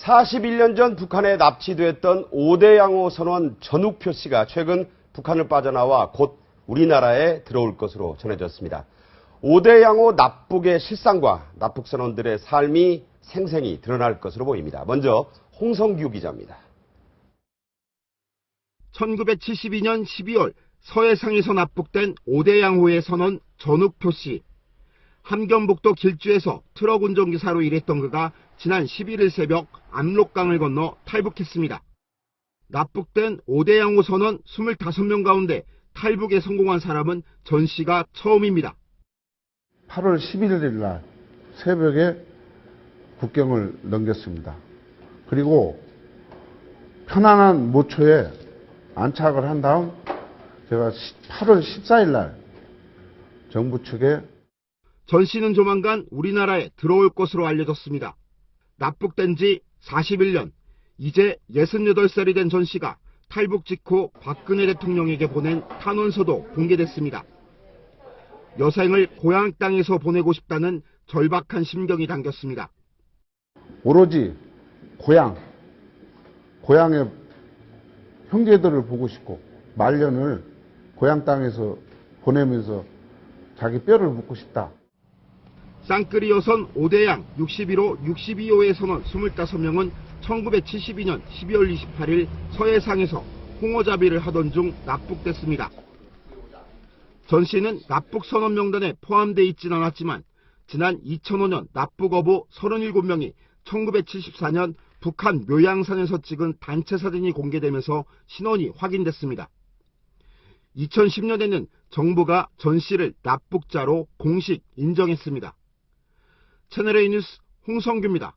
41년 전 북한에 납치됐던 오대 양호 선원 전욱표 씨가 최근 북한을 빠져나와 곧 우리나라에 들어올 것으로 전해졌습니다. 오대 양호 납북의 실상과 납북 선원들의 삶이 생생히 드러날 것으로 보입니다. 먼저 홍성규 기자입니다. 1972년 12월 서해상에서 납북된 오대 양호의 선원 전욱표 씨. 함경북도 길주에서 트럭 운전기사로 일했던 그가 지난 11일 새벽 압록강을 건너 탈북했습니다. 납북된 오대양 호 선원 25명 가운데 탈북에 성공한 사람은 전 씨가 처음입니다. 8월 11일 날 새벽에 국경을 넘겼습니다. 그리고 편안한 모초에 안착을 한 다음 제가 8월 14일 날 정부 측에 전 씨는 조만간 우리나라에 들어올 것으로 알려졌습니다. 납북된 지 41년, 이제 68살이 된 전 씨가 탈북 직후 박근혜 대통령에게 보낸 탄원서도 공개됐습니다. 여생을 고향 땅에서 보내고 싶다는 절박한 심경이 담겼습니다. 오로지 고향, 고향의 형제들을 보고 싶고 말년을 고향 땅에서 보내면서 자기 뼈를 묻고 싶다. 쌍끌이 여선 5대양 61호, 62호의 선원 25명은 1972년 12월 28일 서해상에서 홍어잡이를 하던 중 납북됐습니다. 전 씨는 납북 선원 명단에 포함돼 있진 않았지만 지난 2005년 납북 어부 37명이 1974년 북한 묘양산에서 찍은 단체 사진이 공개되면서 신원이 확인됐습니다. 2010년에는 정부가 전 씨를 납북자로 공식 인정했습니다. 채널A 뉴스 홍성규입니다.